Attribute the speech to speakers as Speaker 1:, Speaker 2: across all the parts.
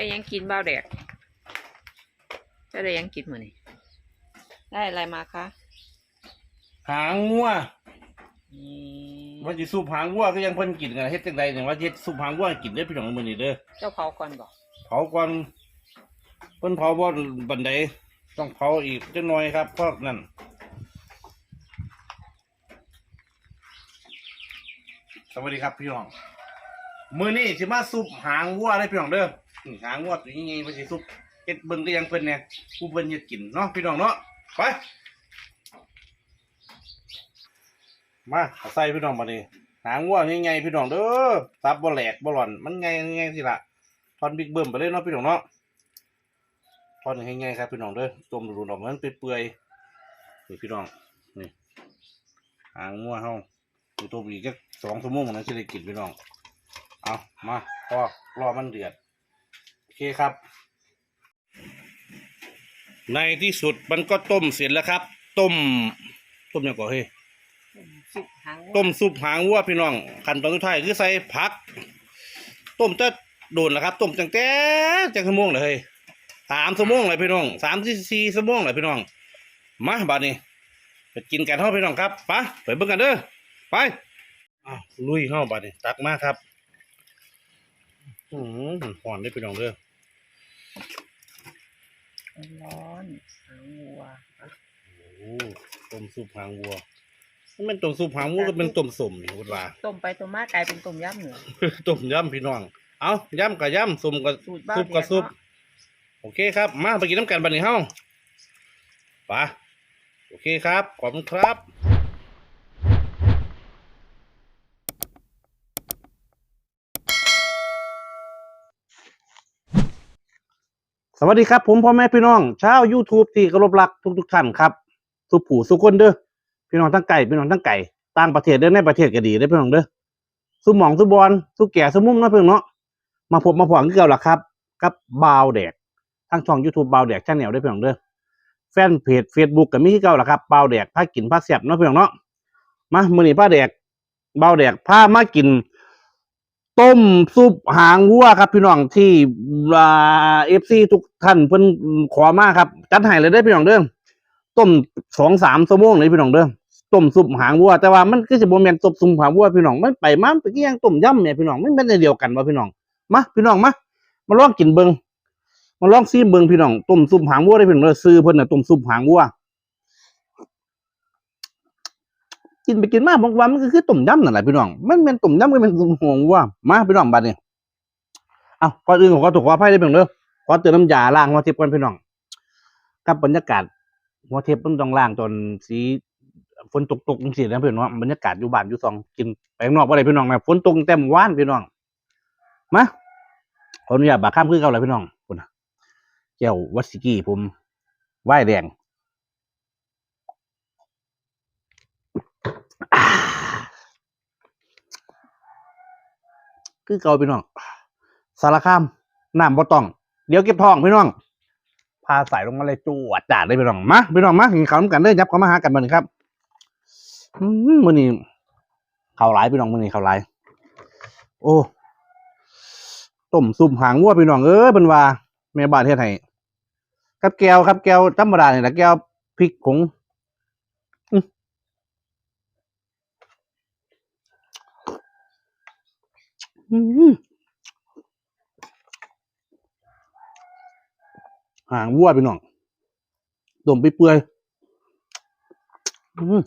Speaker 1: ได้ยังกินบ้าวแดกจะได้ยังกินมื้อนี้ได้อะไรมาคะ
Speaker 2: หางงัว
Speaker 1: นี่
Speaker 2: ว่าสิสูบหางงัวก็ยังเพิ่นกินกันเฮ็ดจังไดเนี่ยว่าเฮ็ดสูบหางงัวให้กินได้อพี่น้องมื้อนี้เด้อ
Speaker 1: เจ้าเผาก่อนบอก
Speaker 2: เผาก่อนเพิ่นเผาบ่บันไดต้องเผาอีกจังหน่อยครับเพราะนั่นสวัสดีครับพี่น้องมื้อนี้สิมาสูบหางวัวได้อพี่น้องเด้อ นี่หางวัวตัวนี้ไงว่สิสูบเฮ็ดเบิ่งก็ยังเพิ่นเนี่ยผู้เพิ่นเฮ็ดกินเนาะพี่น้องเนาะไปมาเอาใส่พี่น้องมาดิหางวัวใหญ่ๆพี่น้องเด้อซับบ่แหลกบ่หล่อนมันไงไงสิล่ะทอนบิ๊กเบิ้มไปเลยเนาะพี่น้องเนาะทอนให้ง่ายครับพี่น้องเด้อต้มรูนออกมันเปื่อยๆนี่พี่น้องนี่หางมั่วเฮาอยู่ต้มอีกจักสองชั่วโมงนะจะได้กินพี่น้องเอามาพอรอมันเดือด เคครับ ในที่สุดมันก็ต้มเสร็จแล้วครับ ต้ม ต้มยังก่อนเฮ้ย
Speaker 1: สุกหาง
Speaker 2: ต้มซุปหางวัวพี่น้องขั้นตอนสุดท้ายคือใส่ผัก ต้มจะโดนแล้วครับ ต้มจังแต่จังชั่วโมงเลยเฮ้ยสามชั่วโมงเลยพี่น้องสามสี่สี่ชั่วโมงเลยพี่น้องมาบัดนี้ไปกินกันเท่าพี่น้องครับไปไปเบิ่งกันเด้อไปอ้าวลุยเข้าบัดนี้ตักมาครับ อืมหอนได้อพี่น้องเด้อ
Speaker 1: ร้อนหางวัว
Speaker 2: โอ้ต้มซุปหางวัวมันเป็นต้มซุปหางวัวก็เป็นต้มสมนี่พูดว่า
Speaker 1: ต้มไปต้มมากลายเป็นต้มยำเหนือ
Speaker 2: ต้มยำพี่น้อง เอายำกับยำซุปกับ
Speaker 1: สูตรบ้าว
Speaker 2: ซุปกับ
Speaker 1: แด
Speaker 2: ซุป
Speaker 1: เนาะ
Speaker 2: โอเคครับ มาไปกินน้ำกันบันนี้เฮ้าไปโอเคครับ ขอบคุณครับ สวัสดีครับผมพ่อแม่พี่น้องชาว YouTube ที่เคารพรักทุกทุกท่านครับทุผู้ทุกคนเด้อพี่น้องทั้งไก่พี่น้องทั้งไก่ต่างประเทศเด้อในประเทศก็ดีเด้อพี่น้องเด้อสุหมองสุบอลสุแก่สุมุมนาะพี่น้องเนาะมาพบมาพอกันคือเก่าล่ะครับ กับบาวแดกทางช่อง YouTube บาวแดกชาแนลได้อพี่น้องเด้อแฟนเพจ Facebook ก็มีคือเก่าล่ะครับบาวแดกพากินพาแซ่บเนาะพี่น้องเนาะมามื้อนี้พาแดกบาวแดกพามากิน ต้มซุปหางวัวครับ พี่น้องที่เอฟซีทุกท่านเพิ่นขอมาครับ จัดให้เลยได้พี่น้องเด้อต้มสองสามชั่วโมงเลยพี่น้องเด้อต้มซุปหางวัวแต่ว่ามันก็จะบ่แม่นต้มซุปหางวัวพี่น้องมันไปมามันไปกี่อย่างต้มยำเนี่ยพี่น้องมันเป็นอันเดียวกันบ่พี่น้องมาพี่น้องมามาลองกินเบิงมาลองซีมเบิงพี่น้องต้มซุปหางวัวได้พี่น้องเด้อซื้อเพิ่นน่ะต้มซุปหางวัว กินไปกินมาบอกว่ามันก็คือต้มยำนั่นแหละพี่น้อง มันเป็นต้มยำก็เป็นต้มหงวัวมาพี่น้องบัดนี้เอาก่อนอื่นผมก็ถูกขออภัยได้เพียงเด้อขอเตือนน้ำยาล้างหัวเทียบกันพี่น้อง กับบรรยากาศหัวเทียบมันต้องล้างจนสีฝนตกตกจังซี่นะพี่น้องบรรยากาศอยู่บ้านอยู่ซองกินไปข้างนอกบ่ได้พี่น้องนะฝนตกเต็มว่านพี่น้องมาขออนุญาตบากข้ามคือเก่าเลยพี่น้องคุณนะแก้ววัตสกี้ผมไหว้แดง อ่า คือเก่าพี่น้อง สารคามน้ำบ่ต้อง เดี๋ยวเก็บทองพี่น้อง พาสายลงมาเลยจวดจ่าดเลยพี่น้อง มาพี่น้องมากินข้าวนำกันเด้ยับเขามาหากันมาหนึ่งครับมือนี้ข้าวหลายพี่น้องมื้อนี้ข้าวหลายโอ้ต้มซุปหางวัวพี่น้องเอ้ยเป็นว่าแม่บ้านเฮ็ดให้กับแก้วครับแก้วธรรมดาเนี่แหละแก้วพริกผงอืม หางวัวพี่น้องต้มไปเปื่อยอืม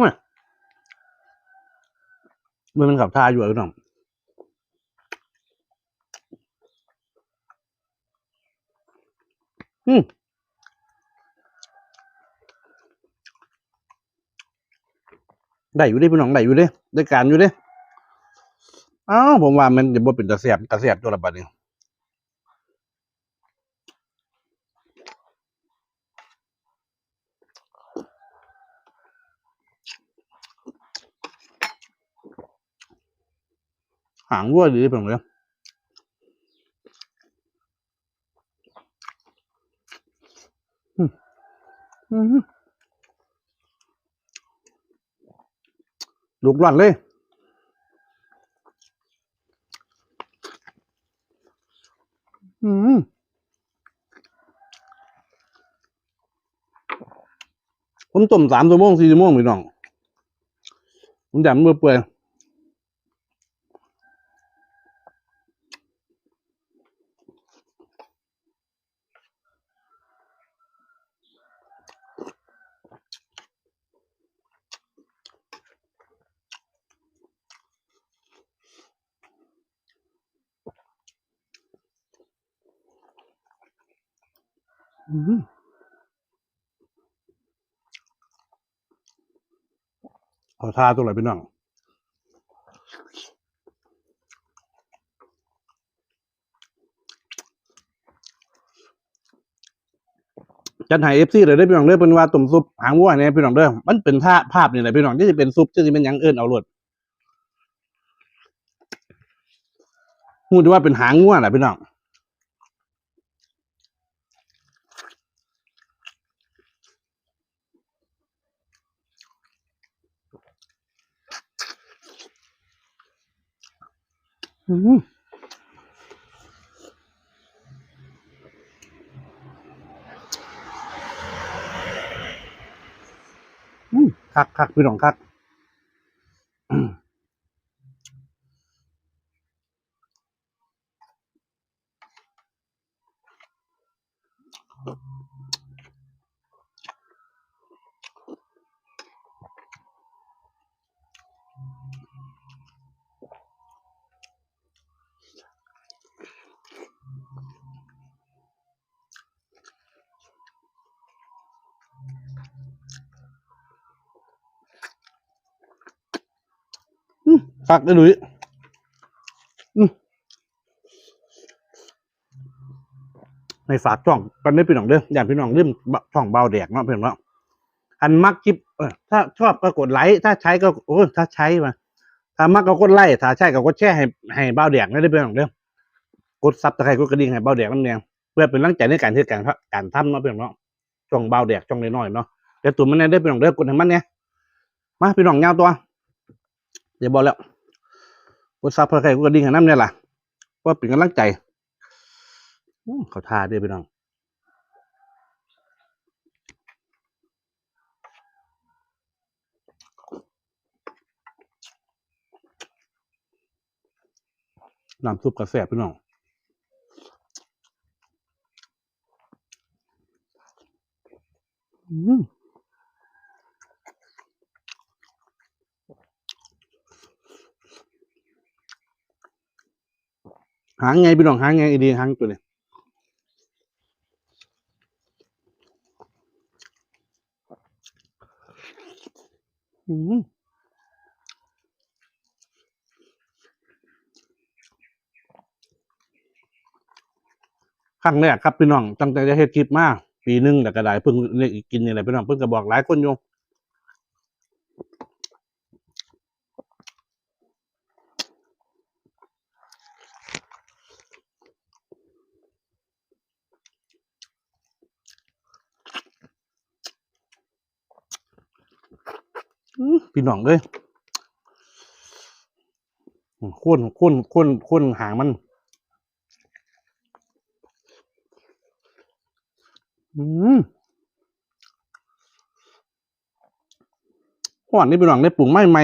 Speaker 2: มามันเป็นกับทาอยู่อะพี่องอืมได้อยู่ด้พี่น้องได้อยู่ด้ได้การอยู่ด้ อ้าวผมว่ามันจะบ่เป็นตะเสียบตะเสียบตัวละบาดนี้หางวัวดีผมเลยอืมอืมลูกหลอนเลย อืม ผมต้มสามชั่วโมงสี่ชั่วโมงพี่น้องผมจำเมื่อเปื่อยอืม เอาทาตัวไหนพี่น้องจันหายเอฟซีเลยได้พี่น้องเด้อเป็นว่าตุ่มซุปหางวัวเนี่ยพี่น้องเด้อมันเป็นภาพภาพนี่แหละพี่น้องที่จะเป็นซุปที่จะเป็นยังเอิ้นเอารวดพูดว่าเป็นหางวัวแหละพี่น้องอืมอืม คักคักพี่น้องคัก คักได้อลุยในฝากช่องกันได้พี่น้องเด้ออย่างพี่น้องเริ่มช่องเบาแดกเนาะเพี่องเนาะอันมักคลิปถ้าชอบก็กดไลค์ถ้าใช้ก็โอ้ถ้าใช้มาถ้ามักก็กดไลค์ถ้าใช่ก็กดแชร์ให้ให้เบาแดกได้พี่น้องเด้อกดซับตะไคร้กดกระดิ่งให้เบาแดกนั่นเองเพื่อเป็นลังใจในการที่การการทำเนาะเพี่องเนาะช่องเบาแดกช่องน้อยๆเนาะ เดี๋ยวตัวมันเนี่ยได้อพี่น้องเด้อกดให้มันเนี่ยมาพี่น้องเงาตัว เดี๋ยวบอกแล้วกดซับตะไคร้กดกระดิ่งห้น้ำเนี่ยล่ะว่าเป็นกำลังใจเขาทาเด้อพี่น้องน้ำซุปกระแสบพี่น้องอืม หางไงพี่น้องหางไงอีดีหางตัวนี้อืมครั้งแรกครับพี่น้องตั้งแต่จะเฮ็ดคลิปมาปีหนึงแต่ก็ได้เพิ่งเนี่ยกินนี่แหละพี่น้องเพิ่งก็บอกหลายคนอยู่ พี่น้องเอ้ยข้นข้นข้นข้นหางมัน อืมหวานนี่พี่น้องได้ปรุงไม่ใหม่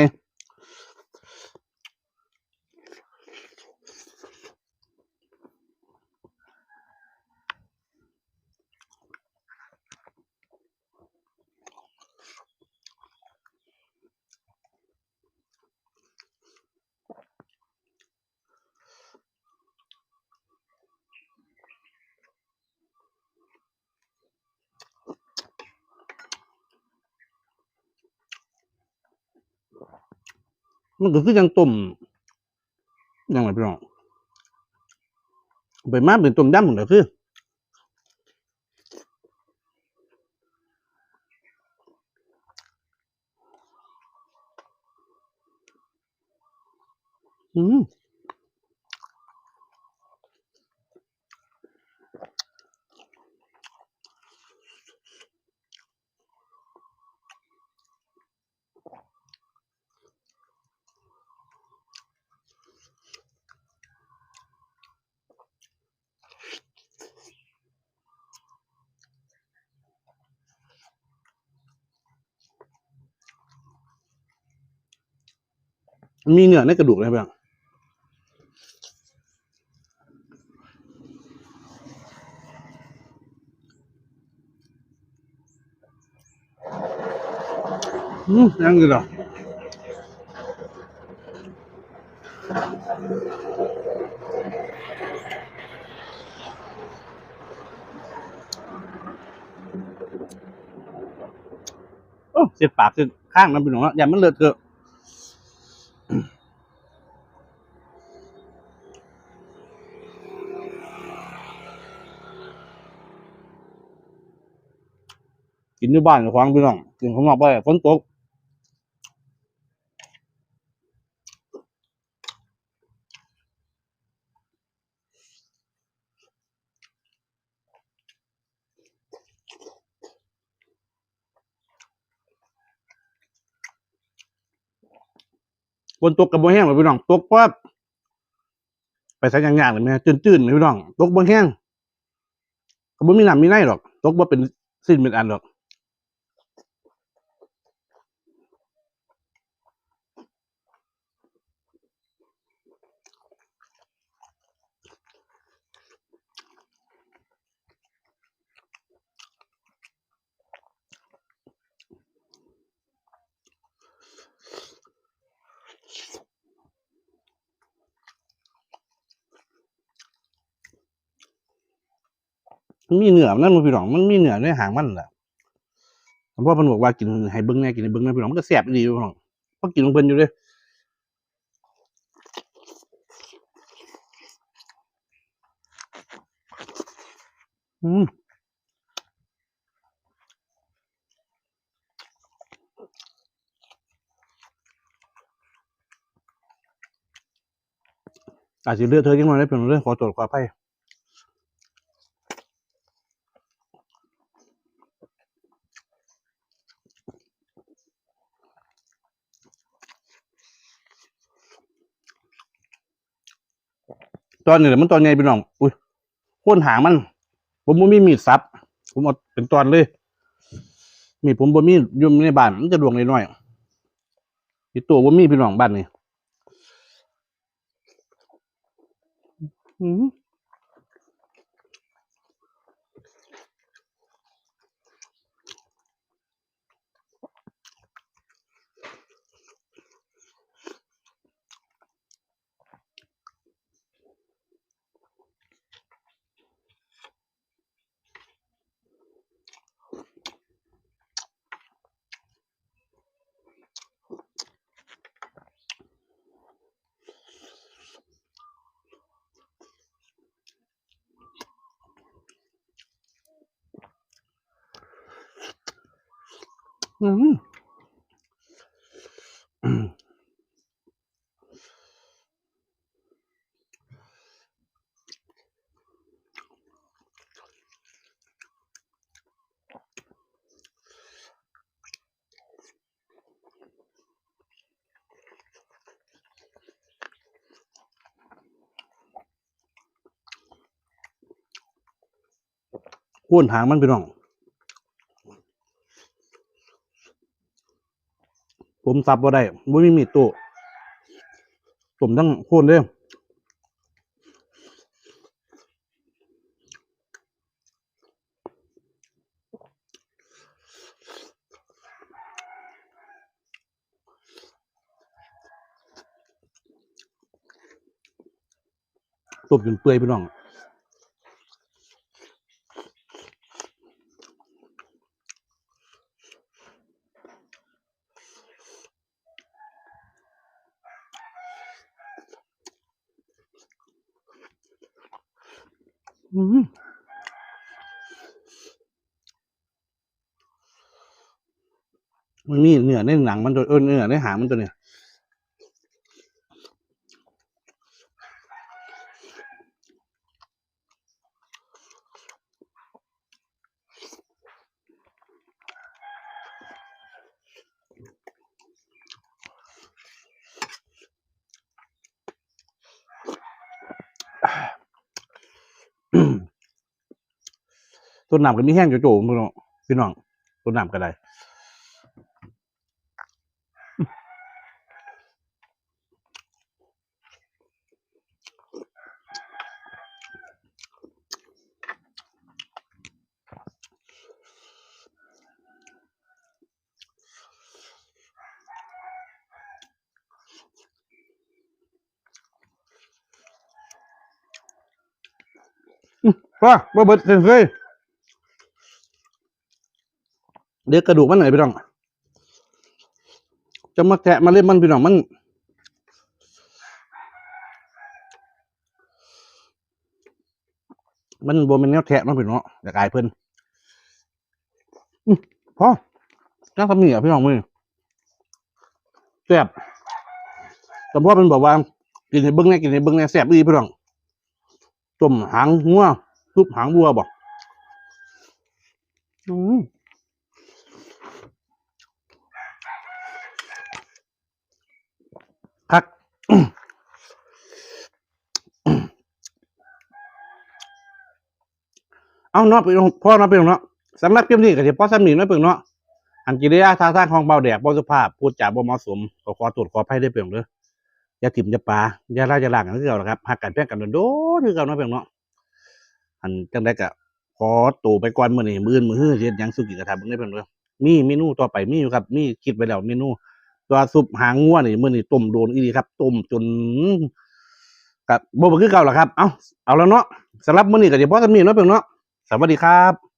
Speaker 2: มันก็คือยังต้มยังไงพี่น้องไปมาเป็นต้มยำหมดเลยคืออืม มีเนื้อในกระดูกเลยพี่น้องอืมยังอยู่เหรอโอ้เสียปากคือข้างน้ำพี่น้องนาะอย่ามันเลือดเถอะ กินอยู่บ้านกับควางพี่น้องกินข้างนอกไปฝนตกฝนตกกับบ่แห้งเลยพี่น้องตกว่าไปใส่ยางๆเลยไหมจืดๆเลยพี่น้องตกบ่แห้งก็บ่มีน้ำมีในหรอก ตกบ่เป็นสิ้นเป็นอันหรอก มันมีเหนือมันนั่นมันพี่น้องมันมีเหนือในหางมันแหละเพราะมันบอกว่ากินให้เบิ้งแน่กินให้เบิ้งแน่พี่น้องมันก็แซ่บดีพี่น้องเพราะกินของเพิ่นอยู่เลยอืมอาจจะเลือดเธอยังไงได้เพียงเรื่องขอตรวจขออภั อนนี้แหละมันตอนใหญ่พี่น้อง อุ้ยโค่นหางมัน ผมบ่มีมีดซับ ผมเอาเป็นตอนเลย มีดผมบ่มีอยู่ในบ้าน มันจะดวงน้อยอีตัวบ่มีพี่น้องบ้านนี่อืม อืมอืมโค่นหางมันพี่น้อง ผมสับบ่ได้บ่มีมีดต้ผมต้องโคนเด้อต้มจนเปื่อยพี่น้อง อืม มีเนื้อในหนังมันตัวเออเนื้อในหางมันตัวเนี่ยต้นน้ำก็มีแห้งโจโจพี่น้องพี่น้องต้นน้ำก็ได้ ว่าบ่เบิดเซนเลยเดี๋ยวกระดูกมันไหนพี่น้อง จะมาแทะมาเล่นมันพี่น้องมันมันบนเป็นแนวแทะเนาะพี่น้องอยากอายเพิ่นอื้อพอจ้างทำนี่อะพี่น้องมือแซ่บแต่พ่อเป็นบอกว่า กินให้เบิ้งแน่กินให้เบิ้งแน่แซ่บดีพี่น้องต้มหางงัว ซุปหางวัวบอกอืมคักเอาเนาะพี่น้องพ่อเนาะพี่น้องเนาะสำหรับคลิปนี้ก็สิพ่อสำนีเนาะพี่น้องเนาะอันกิริยาท่าทางของเบาแดกบ่สุภาพพูดจาบ่เหมาะสมขอขอตรวจขออภัยด้วยพี่น้องเด้ออย่าถิ่มอย่าปาอย่าล่าอย่าล่างกันคือเก่าล่ะครับหักกันแพ่งกันโดนๆคือเก่าเนาะพี่น้องเนาะ อันจังได้กะขอตัวไปก่อนมื้อนี้มื้อนมื้อฮื้อเฮ็ดหยังสุกิกระทำเบิ่งได้เพิ่นเด้อมีเมนูต่อไปมีอยู่ครับ มีคิดไว้แล้วเมนูตัวซุปหางงัวนี่มื้อนี้ต้มโดนอีหลีครับต้มจนกับบ่บ่คือเก่าล่ะครับ เอ้าเอาแล้วเนาะสำหรับมื้อนี้ก็สิพอสำนี้เนาะเพิ่นเนาะสวัสดีครับ